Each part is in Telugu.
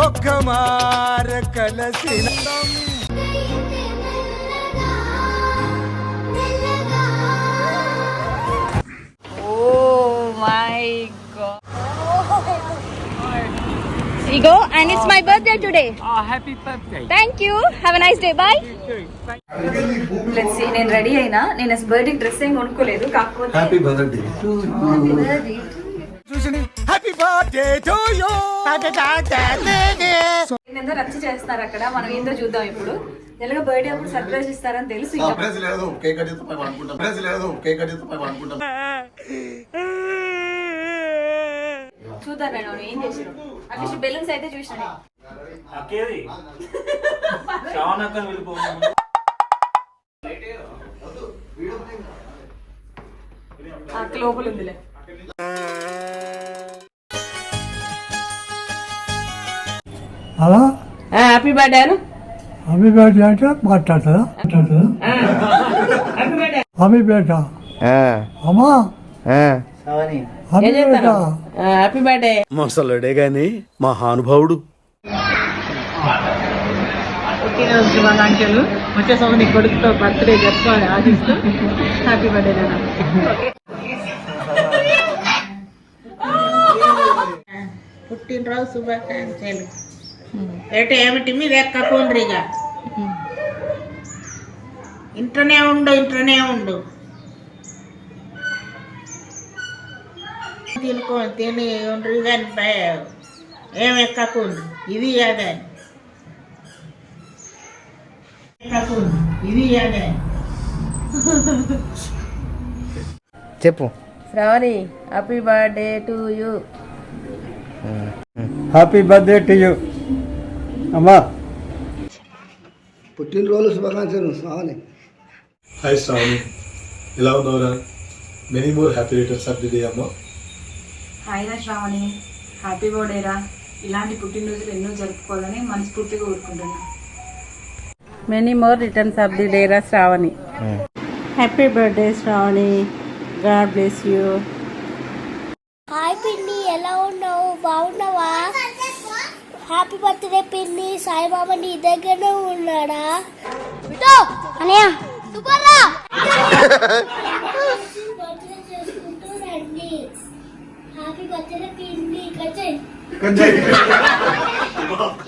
ఒక్క మార కలసిన Oh my god. Igo, and it's my birthday today. Oh, happy birthday. Thank you. Have a nice day. Bye. Let's see నేను రెడీ అయినా నేను బర్త్డే డ్రెస్ ఏం కొనుక్కోలేదు కాకపోతే హ్యాపీ బర్త్డే చూసి హ్యాపీ బర్త్డే టు యూ ఏందో రచ్చ చేస్తారు అక్కడ. మనం ఏందో చూద్దాం ఇప్పుడు. ఎలాగో బర్త్డే అప్పుడు సర్ప్రైజ్ ఇస్తారని తెలుసు ఇంకా. సర్ప్రైజ్ లేదు. కేక్ కట్ చేస్తే పై అనుకుంటాం సర్ప్రైజ్ లేదు. కేక్ కట్ చేస్తే పై అనుకుంటాం చూద్దాం నేను ఏం చేసాను అక్కడ బెలూన్స్ అయితే చూసాను అక్కేది? శ్రావణ్ అక్కని వెళ్ళిపో. అక్క లోపల ఉందిలే. Hello happy birthday Anu. అమ్మి పేట అంటే మాట్లాడుతుందా మాట్లాడుతుందా అమ్మా. హ్యాపీ బర్త్డే మొసలుడే గాని మహానుభావుడు. పుట్టినరోజు శుభాకాంక్షలు. వచ్చే సంవత్సరం నీ కొడుకుతో బర్త్డే జరుపుకోవాలి ఆశిస్తూ హ్యాపీ బర్త్డే నాన్న. పుట్టినరోజు శుభాకాంక్షలు. ఏమిటి? ఏమిటి మీరు ఎక్కకుండ్రిగా ఇంట్లోనే ఉండు ఇంట్లోనే ఉండు. తినుకో తిని ఉండ్రి కానీ ఏం ఎక్కకుండ్రు? ఇది అదే. ఎక్కకుండ్రు? ఇది అదే. చెప్పు. Shravani happy birthday to you happy birthday to you అమ్మా. పుట్టినరోజు శుభాకాంక్షలు స్వామి. హాయ్ శ్రావణి ఎలా ఉన్నావురా many more happy returns of the day అమ్మ. హాయ్ రా శ్రావణి. హ్యాపీ బర్త్డే రా. ఇలాంటి పుట్టినరోజులు ఎన్నో జరుపుకోవాలని మనస్ఫూర్తిగా కోరుకుంటున్నా. Many more returns of the day రా Shravani. Happy birthday Shravani. God bless you hi పిన్ని ఎలా ఉన్నావు? బాగున్నావా? హ్యాపీ బర్త్డే పిన్ని. సాయిబాబా నీ దగ్గరనే ఉన్నాడా? బిటో అనయ్య సుబ్బర్రా బర్త్డే చేసుకుంటూ రండి హ్యాపీ బర్త్డే పిన్ని కచ్చే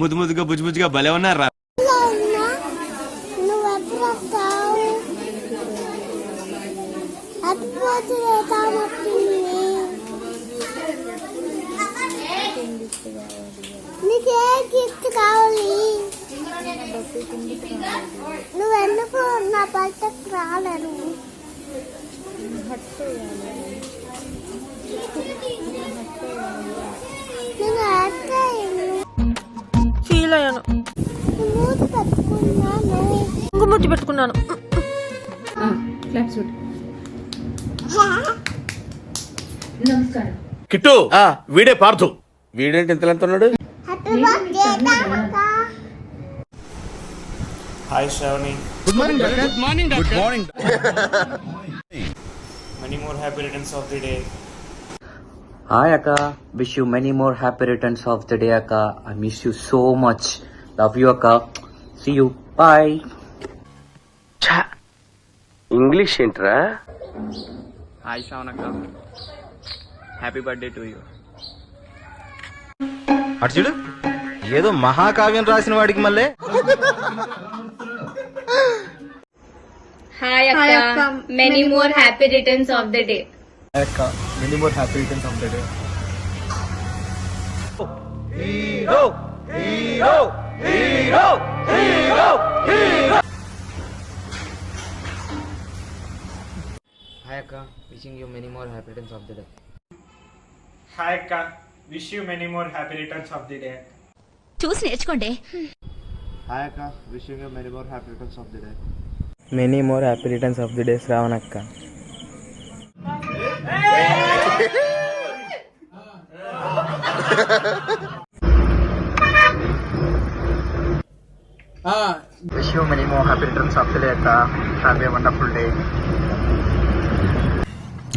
ముద్దు ముద్దుగా బుజ్జి బుజ్జిగా భలే ఉన్నారా నువ్వెప్పుడు వస్తావు హ్యాపీ బర్త్డే పెట్టుకున్నాను కిట్టు వీడే పార్థు. వీడేంటి ఇంతలంత ఉన్నాడు? Happy birthday తామక్క hi Shravani good morning good morning good morning many more happy returns of the day hi అక్క wish you many more happy returns of the day అక్క I miss you so much love you అక్క సీ యూ బాయ్ ఇంగ్లీష్ ఏంట్రా? హాయ్ శ్రావణ్ అక్క హ్యాపీ బర్త్డే టు యూ అటు చూడు. ఏదో మహాకావ్యం రాసిన వాడికి మళ్ళీ. హాయ్ అక్క. Many more happy returns of the day అక్క. Many more happy returns of the day Hi Akka, wishing you many more happy returns of the day. Hi Akka, wish you many more happy returns of the day. చూసి నేర్చుకోండి హాయ్ అక్క wishing many more happy returns of the day many more happy returns of the day Shravana అక్క wish you many more happy returns of the day అక్క have a wonderful day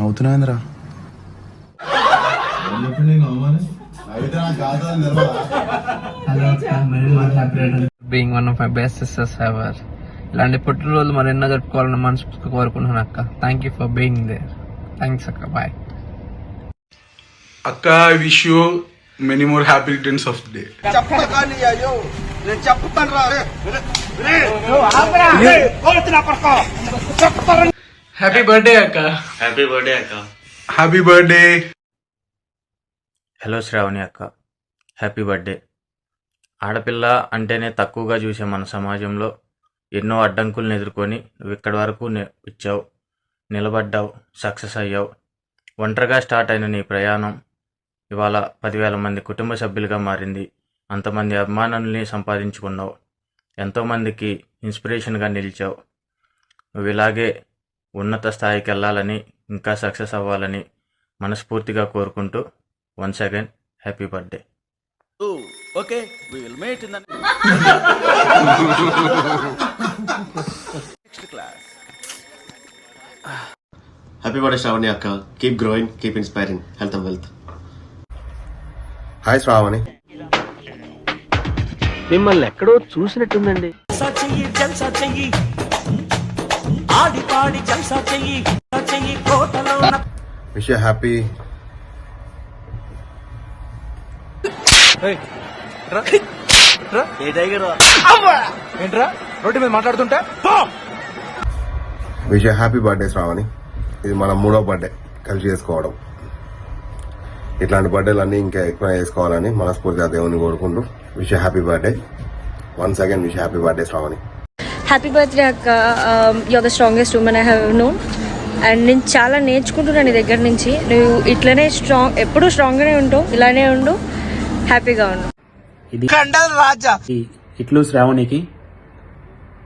అవుతున్నాయిందిరా? Being one of my best sisters ever ఇలాంటి పుట్టినరోజులు మరెన్నో జరుపుకోవాలని మనస్ఫూర్తిగా కోరుకుంటున్నాను అక్క. Thank you for being there thanks అక్క. బాయ్ అక్క I wish you many more happy returns of day happy birthday అక్క. హ్యాపీ బర్త్డే అక్క. హ్యాపీ బర్త్డే హలో శ్రావణి అక్క. హ్యాపీ బర్త్డే ఆడపిల్ల అంటేనే తక్కువగా చూసే మన సమాజంలో ఎన్నో అడ్డంకులను ఎదుర్కొని నువ్వు ఇక్కడి వరకు వచ్చావు నిలబడ్డావు. సక్సెస్ అయ్యావు. ఒంటరిగా స్టార్ట్ అయిన నీ ప్రయాణం ఇవాళ పదివేల మంది కుటుంబ సభ్యులుగా మారింది. అంతమంది అభిమానుల్ని సంపాదించుకున్నావు. ఎంతోమందికి ఇన్స్పిరేషన్గా నిలిచావు. నువ్వు ఇలాగే ఉన్నత స్థాయికి వెళ్ళాలని ఇంకా సక్సెస్ అవ్వాలని మనస్ఫూర్తిగా కోరుకుంటూ once again happy birthday okay happy birthday Shravani అక్క keep growing keep inspiring health and wealth hi Shravani మిమ్మల్ని ఎక్కడో చూసినట్టుందండి. విష్ హ్యాపీ ఏంట్రా? రోడ్డు మీద మాట్లాడుతుంటే? Wish happy birthday Shravani. ఇది మన మూడో బర్త్డే కలిసి చేసుకోవడం. ఇట్లాంటి బర్త్డేలు అన్ని ఇంకా ఎక్కువ చేసుకోవాలని మనస్ఫూర్తిగా దేవుని కోరుకుంటూ wish happy birthday once again wish happy birthday Shravani. Happy birthday అక్క your the strongest women I have known and నేను చాలా నేర్చుకుంటున్నాను నీ దగ్గర నుంచి. నువ్వు ఇట్లనే స్ట్రాంగ్ ఎప్పుడూ స్ట్రాంగ్గానే ఉంటావు ఇలానే ఉండు హ్యాపీగా ఉండు. ఇట్లు శ్రావణికి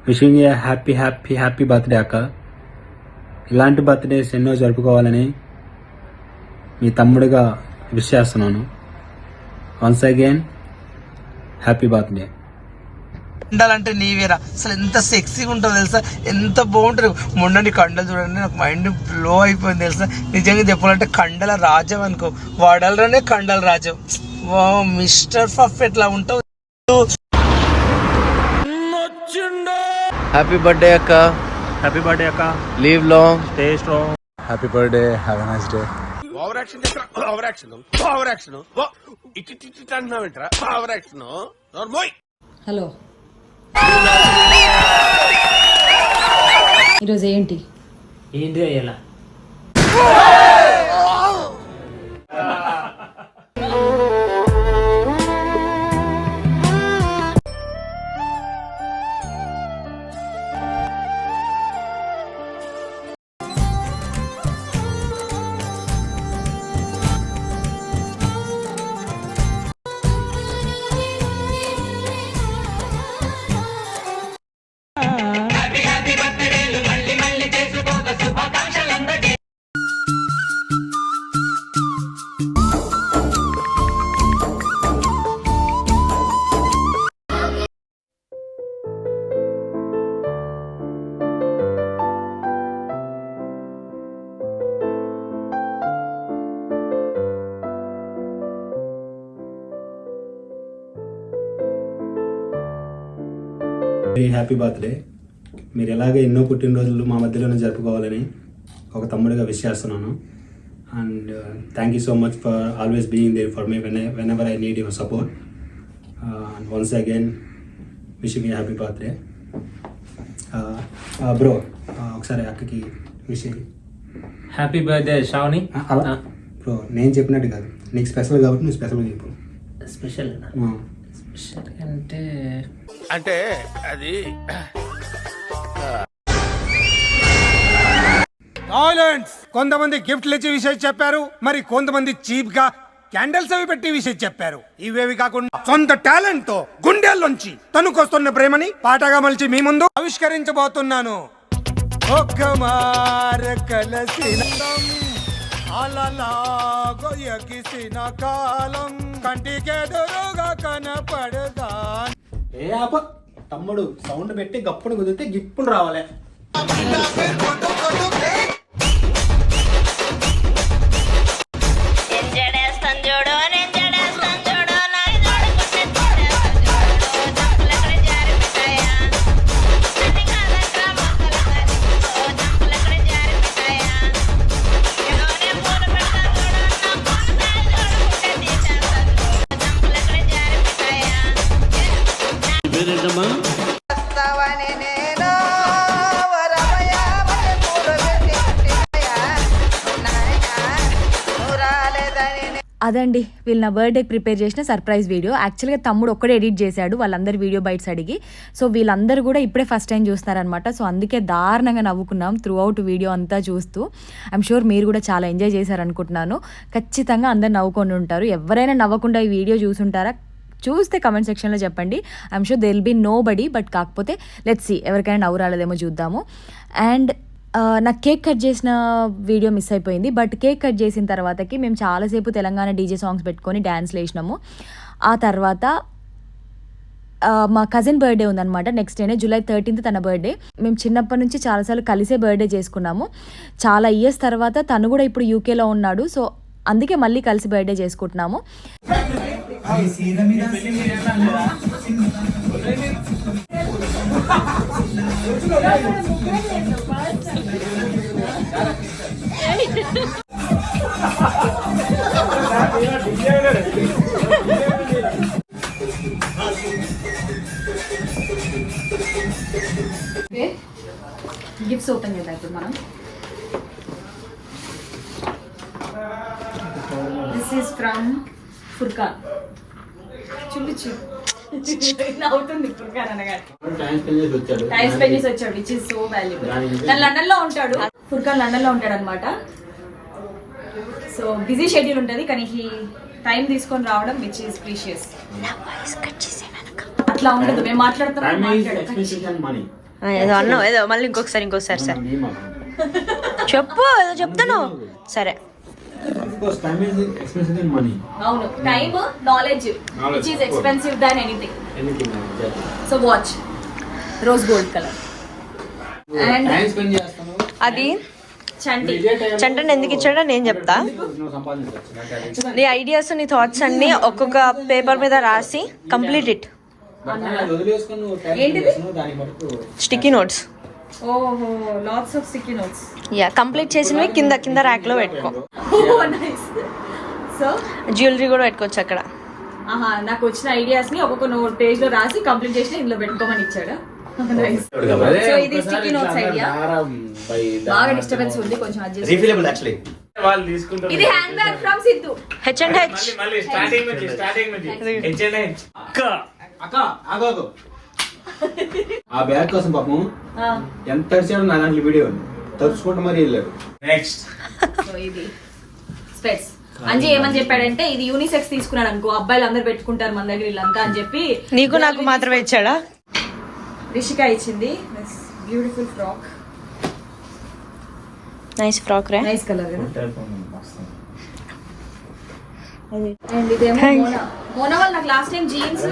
wishing a happy happy happy birthday అక్క ఇలాంటి బర్త్డేస్ ఎన్నో జరుపుకోవాలని మీ తమ్ముడిగా విష్ చేస్తున్నాను. వన్స్ అగైన్ హ్యాపీ బర్త్డే కండలంటే నీవేరా. అసలు ఎంత సెక్సీగా ఉంటుందో తెలుసా? ఎంత బాగుంటుంది. మొన్న నీ కండలు చూడండి నాకు మైండ్ బ్లో అయిపోయింది తెలుసా? నిజంగా చెప్పాలంటే కండల రాజం అనుకో. వాడలనే కండల రాజం. వా మిస్టర్ పర్ఫెక్ట్ లా ఉంటావు? హ్యాపీ బర్త్డే అక్క. హ్యాపీ బర్త్డే అక్క. Live long stay strong happy birthday have a nice day hello. ఈరోజు ఏంటి? ఏంటి అయ్యేలా? Happy birthday. మీరు ఎలాగే ఎన్నో పుట్టినరోజులు మా మధ్యలోనే జరుపుకోవాలని ఒక తమ్ముడిగా విష్ చేస్తున్నాను. And thank you so much for always being there for me when when ever I need your support and once again wishing happy birthday bro ఒకసారి అక్కకి wish happy birthday Shravani bro నేను చెప్పినట్టు కాదు. నీకు స్పెషల్ కాబట్టి నువ్వు స్పెషల్గా చెప్పు. స్పెషల్. స్పెషల్ అంటే అంటే అది కొంతమంది గిఫ్ట్లు ఇచ్చే విషయం చెప్పారు మరి కొంతమంది చీప్గా క్యాండిల్స్ అవి పెట్టి విషయం చెప్పారు. ఇవేవి కాకుండా సొంత టాలెంట్తో గుండెల్లోంచి తనుకొస్తున్న ప్రేమని పాటగా మలిచి మీ ముందు ఆవిష్కరించబోతున్నాను. ఒక్క మార కలసిన అలలాగో ఎగిసిన కాలం కంటికెదురుగా కనపడదా. ఏ యాప తమ్ముడు సౌండ్ పెట్టి గప్పుడు కుదిరితే గిప్పుడు రావాలి. అదండి వీళ్ళు నా బర్త్డేకి ప్రిపేర్ చేసిన సర్ప్రైజ్ వీడియో. యాక్చువల్గా తమ్ముడు ఒక్కడే ఎడిట్ చేశాడు. వాళ్ళందరి వీడియో బైట్స్ అడిగి సో వీళ్ళందరూ కూడా ఇప్పుడే ఫస్ట్ టైం చూస్తున్నారనమాట సో అందుకే దారుణంగా నవ్వుకున్నాం త్రూ అవుట్ వీడియో అంతా చూస్తూ. ఐమ్ షూర్ మీరు కూడా చాలా ఎంజాయ్ చేశారనుకుంటున్నాను. ఖచ్చితంగా అందరు నవ్వుకొని ఉంటారు. ఎవరైనా నవ్వకుండా ఈ వీడియో చూసుంటారా? చూస్తే కమెంట్ సెక్షన్లో చెప్పండి. I'm sure they will be nobody but కాకపోతే లెట్స్ సి ఎవరికైనా నవ్వు రాలేదేమో చూద్దాము. అండ్ నాకు కేక్ కట్ చేసిన వీడియో మిస్ అయిపోయింది బట్ కేక్ కట్ చేసిన తర్వాతకి మేము చాలాసేపు తెలంగాణ డీజే సాంగ్స్ పెట్టుకొని డ్యాన్స్లు వేసినాము ఆ తర్వాత మా కజిన్ బర్త్డే ఉందన్నమాట నెక్స్ట్ డేనే జూలై థర్టీన్త్ తన బర్త్డే. మేము చిన్నప్పటి నుంచి చాలాసార్లు కలిసే బర్త్డే చేసుకున్నాము. చాలా ఇయర్స్ తర్వాత తను కూడా ఇప్పుడు యూకేలో ఉన్నాడు సో అందుకే మళ్ళీ కలిసి బర్త్డే చేసుకుంటున్నాము. గిఫ్ట్స్ ఓపెన్ చేద్దాం ఇప్పుడు మనం దిస్ ఈస్ ఫ్రమ్ ఫుర్కాన్ చూపించు అవుతుంది అనగానే టైం స్పెండ్ చేసి వచ్చాడు విచ్ ఇస్ సో వాల్యుబుల్ తను లండన్లో ఉంటాడు. ఫుర్కాన్ లండన్లో ఉంటాడు అనమాట సో బిజీ షెడ్యూల్ ఉంటుంది కానీ ఈ టైం తీసుకొని రావడం విచ్ ఈస్ ప్రీషియస్ అట్లా ఉండదు మేము మాట్లాడుతున్నాం ఏదో అన్నావు ఏదో మళ్ళీ ఇంకొకసారి ఇంకొకసారి సార్. చెప్పు ఏదో చెప్తాను. సరే. Time is expensive then money అవును. Time knowledge which is expensive than anything so watch rose gold colour and time spend చేస్తాను. అది? చంటి. చంటన్ ఎందుకు ఇచ్చాడో నేను చెప్తా. నీ ఐడియాస్ నీ థాట్స్ అన్ని ఒక్కొక్క పేపర్ మీద రాసి complete it time sticky notes ఓహో lots of sticky notes yeah complete చేసినవి కింద కింద ర్యాక్లో పెట్టుకో. నైస్ సో జ్యువెలరీ కూడా పెట్టుకోవచ్చు అక్కడ. ఆహా నాకు వచ్చిన ఐడియాస్ని ఒక్కొక్క నోట్ పేజ్లో రాసి కంప్లీట్ చేసి ఇందులో పెట్టుకోమని ఇచ్చాడు. Nice. సో ఇది స్టిక్కీ నోట్స్ ఐడియా బాగా డిస్టర్బెన్స్ ఉంది కొంచెం అడ్జస్ట్ రీఫిలబుల్ యాక్చువల్లీ వాళ్ళు తీసుకుంటారు. ఇది hand bag from Siddhu H and H మళ్ళీ మళ్ళీ స్టార్టింగ్ నుంచి స్టార్టింగ్ నుంచి. హెచ్ఎన్ఐ అక్క. అక్క ఆగోగు ఆ బ్యాగ్ కోసం పాపం ఎంత తడిచాడు నా దాంట్లో వీడియో ఉంది. తడుచుకుంటూ మరీ వెళ్ళారు నెక్స్ట్ సో ఇది. స్పెట్స్. అంజీ ఏమని చెప్పాడంటే ఇది యూనిసెక్స్ తీసుకున్నాడు అనుకో అబ్బాయిలు అందరు పెట్టుకుంటారు మన దగ్గర వీళ్ళంతా అని చెప్పి. నీకు నాకు మాత్రమే ఇచ్చాడా? రిషిక ఇచ్చింది. బ్యూటిఫుల్ ఫ్రాక్ నైస్ ఫ్రాక్ రే. నైస్ కలర్ అండ్ ఇదేమో మోనా మోనా వాళ్ళు నాకు లాస్ట్ టైం జీన్స్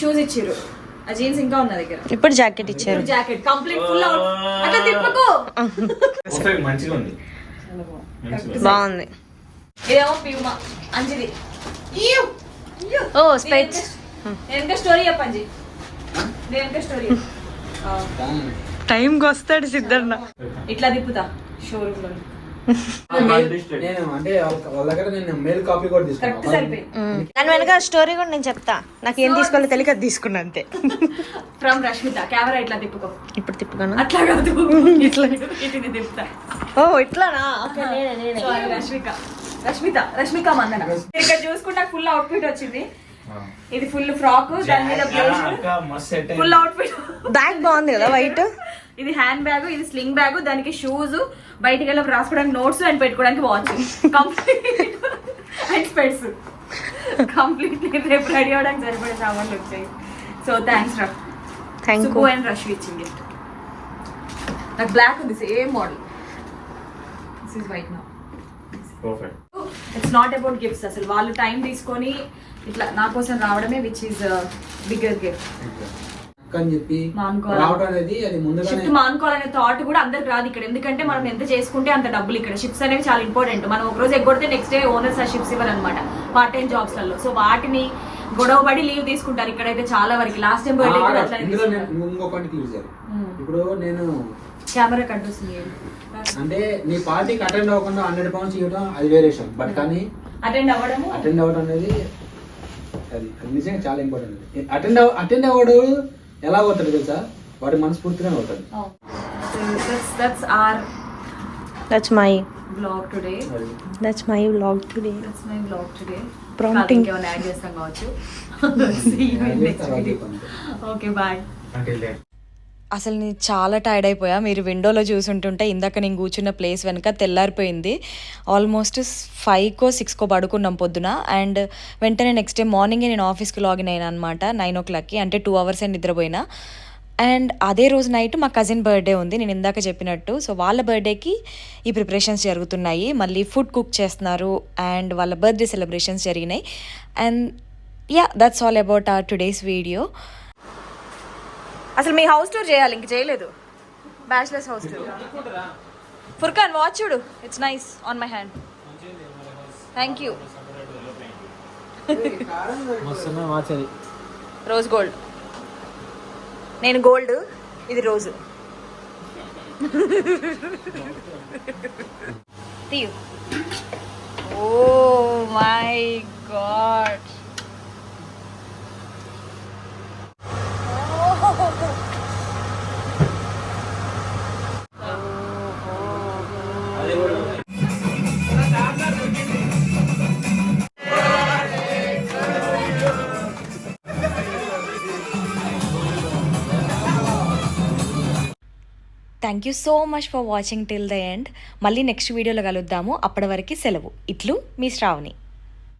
షూస్ ఇచ్చారు ఆ జీన్స్ ఇంకా ఉన్న దగ్గర. ఇప్పుడు జాకెట్ ఇచ్చారు. జాకెట్ కంప్లీట్ ఫుల్ అవుట్ అట్లా తిప్పకు. మంచిగా ఉంది. బాగుంది. ఇదేమో ప్యూమా అంజిది ఓ స్పెట్స్ వెనక స్టోరీ చెప్పండి వెనక స్టోరీ టైంకి వస్తాడు సిద్ధన్న. ఇట్లా తిప్పుతా. షోరూమ్లో దాని వెనక స్టోరీ కూడా నేను చెప్తా. నాకు ఏం తీసుకోవాలో తెలియక అది తీసుకున్నా అంతే. ఫ్రమ్ రష్మిత కెమెరా ఇట్లా తిప్పుకో. ఇప్పుడు తిప్పుకోనా? అట్లా కాదు. ఇట్లా. ఇటు తిప్పుతా. ఓ ఇట్లానా? రష్మిక రష్మిత రష్మిక మందన. ఇక్కడ చూసుకుంటే ఫుల్ అవుట్ఫిట్ వచ్చింది. ఇది ఫుల్ ఫ్రాక్ దాని మీద ఫుల్ అవుట్ఫిట్ బ్యాగ్ బాగుంది కదా వైట్ ఇది హ్యాండ్ బ్యాగ్ ఇది స్లింగ్ బ్యాగ్ దానికి షూస్ బయటికి వెళ్ళి రాసుకోవడానికి నోట్స్ అండ్ పెట్టుకోవడానికి watch complete and specs complete రేపు రెడీ అవడానికి సరిపడే సామాన్లు వచ్చాయి. సో థ్యాంక్స్ రా థ్యాంక్ యూ అండ్ రష్మి ఇచ్చింది. గిఫ్ట్ నాకు బ్లాక్ ఉంది same model this is white నా perfect it's not about gifts అసలు. వాళ్ళు టైం తీసుకొని ఇట్లా నా కోసం రావడమే విచ్ ఈస్ బిగ్గర్ గిఫ్ట్ అని చెప్పి. రావడం అనేది అది ముందుగానే షిఫ్ట్ మానుకోవాలనే థాట్ కూడా అందరికి రాదు ఇక్కడ. ఎందుకంటే మనం ఎంత చేసుకుంటే అంత డబ్బులు ఇక్కడ. షిఫ్ట్స్ అనేవి చాలా ఇంపార్టెంట్ మనం ఒక రోజు ఎగ్గొడితే నెక్స్ట్ డే ఓనర్స్ ఆ షిఫ్ట్స్ ఇవ్వాలన్నమాట పార్ట్ టైం జాబ్స్లలో. సో వాటిని గొడవ పడి లీవ్ తీసుకుంటారు ఇక్కడైతే చాలా వరకు. లాస్ట్ టైం ఇంకొకటి క్లియర్ చేయాలి. ఇప్పుడు నేను కెమెరా కట్టొస్తుంది అంటే నీ పార్టీకి అటెండ్ అవ్వకుండా హండ్రెడ్ పౌండ్స్ ఇవ్వడం అది వేరే విషయం. బట్ కానీ అటెండ్ అవ్వడము? అటెండ్ అవ్వడం అనేది అది నిజంగా చాలా ఇంపార్టెంట్ అటెండ్ అటెండ్ అవ్వడు ఎలా అవుతాడు తెలుసా? వాడు మనస్ఫూర్తిగానే అవుతాడు that's our that's my blog today that's my vlog today that's my blog today Prompting. ఏమైనా యాడ్ చేస్తాం కావచ్చు? ఓకే బాయ్ అసలు నేను చాలా టైర్డ్ అయిపోయా. మీరు విండోలో చూసుంటుంటే ఇందాక నేను కూర్చున్న ప్లేస్ వెనుక తెల్లారిపోయింది. ఆల్మోస్ట్ ఫైవ్కో సిక్స్కో పడుకున్నాం పొద్దున. అండ్ వెంటనే నెక్స్ట్ డే మార్నింగే నేను ఆఫీస్కి లాగిన్ అయినా అనమాట నైన్ ఓ క్లాక్కి అంటే టూ అవర్స్ నిద్రపోయినా. అండ్ అదే రోజు నైట్ మా కజిన్ బర్త్డే ఉంది. నేను ఇందాక చెప్పినట్టు. సో వాళ్ళ బర్త్డేకి ఈ ప్రిపరేషన్స్ జరుగుతున్నాయి. మళ్ళీ ఫుడ్ కుక్ చేస్తున్నారు. అండ్ వాళ్ళ బర్త్డే సెలబ్రేషన్స్ జరిగినాయి. And yeah that's all about our today's video అసలు మీ హౌస్ టూర్ చేయాలి ఇంక చేయలేదు. Bachelors house tour Furqan watch చూడు. It's nice on my hand thank you rose gold నేను గోల్డ్ ఇది రోజు తీయు ఓ my thank you so much for watching till the end మళ్ళీ నెక్స్ట్ వీడియోలో కలుద్దాము. అప్పటి వరకు సెలవు. ఇట్లు మీ శ్రావణి.